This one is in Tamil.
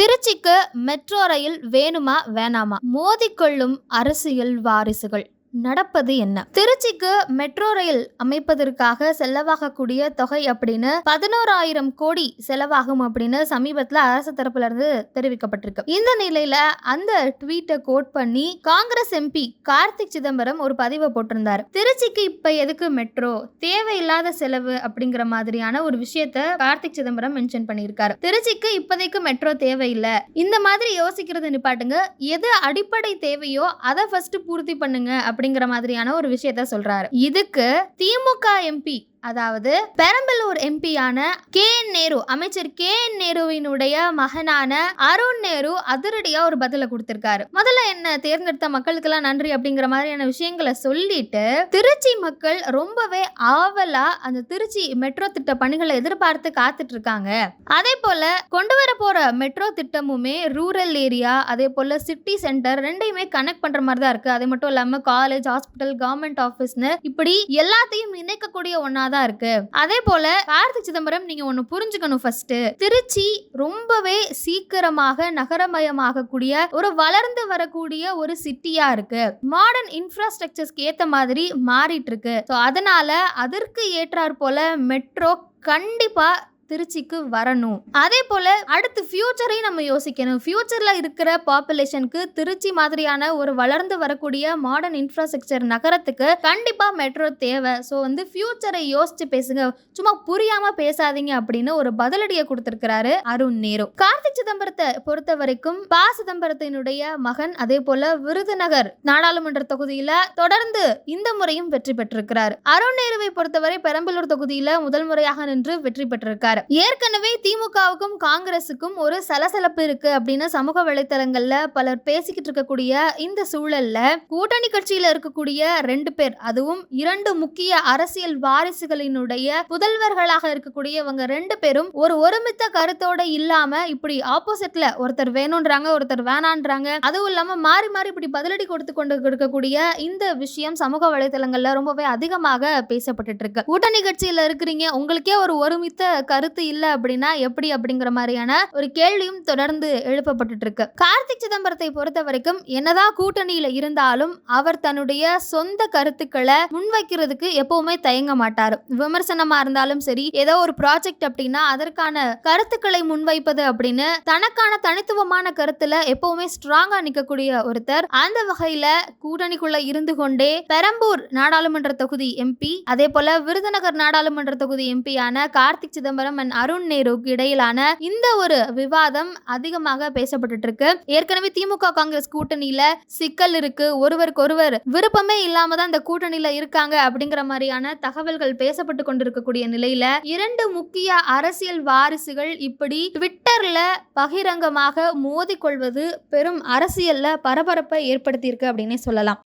திருச்சிக்கு மெட்ரோ ரயில் வேணுமா வேணாமா? மோதிக்கொள்ளும் அரசியல் வாரிசுகள். நடப்பது என்ன? திருச்சிக்கு மெட்ரோ ரயில் அமைப்பதற்காக செலவாகக்கூடிய தொகை அப்படின்னு பதினோராயிரம் கோடி செலவாகும் அப்படின்னு சமீபத்துல அரசு தரப்புல இருந்து தெரிவிக்கப்பட்டிருக்கு. இந்த நிலையில அந்த ட்வீட்டை கோட் பண்ணி காங்கிரஸ் எம்பி கார்த்திக் சிதம்பரம் ஒரு பதிவை போட்டிருந்தார். திருச்சிக்கு இப்ப எதுக்கு மெட்ரோ? தேவையில்லாத செலவு அப்படிங்கிற மாதிரியான ஒரு விஷயத்த கார்த்திக் சிதம்பரம் மென்ஷன் பண்ணியிருக்காரு. திருச்சிக்கு இப்போதைக்கு மெட்ரோ தேவையில்லை. இந்த மாதிரி யோசிக்கிறது நிப்பாட்டுங்க. எது அடிப்படை தேவையோ அதை ஃபர்ஸ்ட் பூர்த்தி பண்ணுங்க அப்படிங்கிற மாதிரியான ஒரு விஷயத்த சொல்றாரு. இதுக்கு திமுக எம்பி அதாவது பெரம்பலூர் எம்பியான கே என் நேரு அமைச்சர் கே என் நேருவினுடைய மகனான அருண் நேரு அதிரடியா ஒரு பதில கொடுத்திருக்காரு. முதல்ல என்ன தேர்ந்தெடுத்த மக்களுக்கெல்லாம் நன்றி அப்படிங்கிற மாதிரியான விஷயங்களை சொல்லிட்டு திருச்சி மக்கள் ரொம்பவே ஆவலா அந்த திருச்சி மெட்ரோ திட்ட பணிகளை எதிர்பார்த்து காத்துட்டு இருக்காங்க அதே போல கொண்டு வர போற மெட்ரோ திட்டமுமே ரூரல் ஏரியா அதே போல சிட்டி சென்டர் ரெண்டையுமே கனெக்ட் பண்ற மாதிரி தான் இருக்கு. அது மட்டும் இல்லாம காலேஜ் ஹாஸ்பிட்டல் கவர்மெண்ட் ஆஃபீஸ்னு இப்படி எல்லாத்தையும் இணைக்கக்கூடிய ஒன்னா தான் இருக்கு. அதே போல கார்த்திக் சிதம்பரம் நீங்க ஒண்ணு புரிஞ்சுக்கணும் ஃபர்ஸ்ட் திருச்சி ரொம்பவே சீக்கிரமாக நகரமயமாகக்கூடிய ஒரு வளர்ந்து வரக்கூடிய ஒரு சிட்டியா இருக்கு. மாடர்ன் இன்ஃப்ராஸ்ட்ரக்சர்ஸ்க்கு ஏத்த மாதிரி மாறிட்டு இருக்கு. ஸோ அதனால அதற்கு ஏற்றாற் போல மெட்ரோ கண்டிப்பா திருச்சிக்கு வரணும். அதே போல அடுத்து ஃபியூச்சரையும் நம்ம யோசிக்கணும். ஃபியூச்சர்ல இருக்கிற பாப்புலேஷனுக்கு திருச்சி மாதிரியான ஒரு வளர்ந்து வரக்கூடிய மாடர்ன் இன்ஃப்ராஸ்ட்ரக்சர் நகரத்துக்கு கண்டிப்பா மெட்ரோ தேவை. ஸோ வந்து ஃபியூச்சரை யோசிச்சு பேசுங்க. சும்மா புரியாம பேசாதீங்க அப்படின்னு ஒரு பதிலடியை கொடுத்திருக்கிறாரு அருண் நேரு. கார்த்திக் சிதம்பரத்தை பொறுத்த வரைக்கும் ப. சிதம்பரத்தினுடைய மகன் அதே போல விருதுநகர் நாடாளுமன்ற தொகுதியில தொடர்ந்து இந்த முறையும் வெற்றி பெற்றிருக்கிறார். அருண் நேருவை பொறுத்தவரை பெரம்பலூர் தொகுதியில முதல் முறையாக நின்று வெற்றி பெற்றிருக்காரு. ஏற்கனவே திமுகவுக்கும் காங்கிரசுக்கும் ஒரு சலசலப்பு இருக்கு அப்படின்னு சமூக வலைத்தளங்கள்ல பலர் பேசிக்கிட்டு இருக்கக்கூடிய இந்த சூழல்ல கூட்டணி கட்சியில இருக்கக்கூடிய ரெண்டு பேர் அதுவும் இரண்டு முக்கிய அரசியல் வாரிசுகளினுடைய புதல்வர்களாக இருக்கக்கூடிய இவங்க ரெண்டு பேரும் ஒரு ஒருமித்த கருத்தோட இல்லாம இப்படி ஆப்போசிட்ல ஒருத்தர் வேணும்ன்றாங்க ஒருத்தர் வேணான்றாங்க அதுவும் இல்லாம மாறி மாறி இப்படி பதிலடி கொடுத்து கொண்டு இருக்கக்கூடிய இந்த விஷயம் சமூக வலைத்தளங்கள்ல ரொம்பவே அதிகமாக பேசப்பட்டு இருக்கு. கூட்டணி கட்சியில இருக்கிறீங்க உங்களுக்கே ஒரு ஒருமித்த கருத்து இல்ல அப்படின்னா எப்படி அப்படிங்கிற மாதிரியான ஒரு கேள்வியும் தொடர்ந்து எழுப்பப்பட்டு இருக்கு கார்த்திக் சிதம்பரத்தை பொறுத்த வரைக்கும் என்னதான் கூட்டணியில இருந்தாலும் அவர் தன்னுடைய சொந்த கருத்துக்களை முன்வைக்கிறதுக்கு எப்பவுமே தயங்க மாட்டாரு. விமர்சனமா இருந்தாலும் சரி ஏதோ ஒரு ப்ராஜெக்ட் அப்படின்னா அதற்கான கருத்துக்களை முன்வைப்பது அப்படின்னு தனக்கான தனித்துவமான கருத்துல எப்பவுமே ஸ்ட்ராங்கா நிக்கக்கூடிய ஒருத்தர். அந்த வகையில கூட்டணிக்குள்ள இருந்து கொண்டே பெரம்பூர் நாடாளுமன்ற தொகுதி எம்பி அதே போல விருதுநகர் நாடாளுமன்ற தொகுதி எம்பியான கார்த்திக் சிதம்பரம் அண்ட் அருண் நேருக்கு இடையிலான இந்த ஒரு விவாதம் அதிகமாக பேசப்பட்டு இருக்கு ஏற்கனவே திமுக காங்கிரஸ் கூட்டணியில சிக்கல் இருக்கு. ஒருவருக்கு ஒருவர் விருப்பமே இல்லாம தான் இந்த கூட்டணியில இருக்காங்க அப்படிங்கிற மாதிரியான தகவல்கள் பேசப்பட்டு கொண்டிருக்கக்கூடிய நிலையில இரண்டு முக்கிய அரசியல் வாரிசுகள் இப்படி ட்விட்டர்ல பகிரங்கமாக மோதிக்கொள்வது பெரும் அரசியல்ல பரபரப்பை ஏற்படுத்தியிருக்கு அப்படின்னே சொல்லலாம்.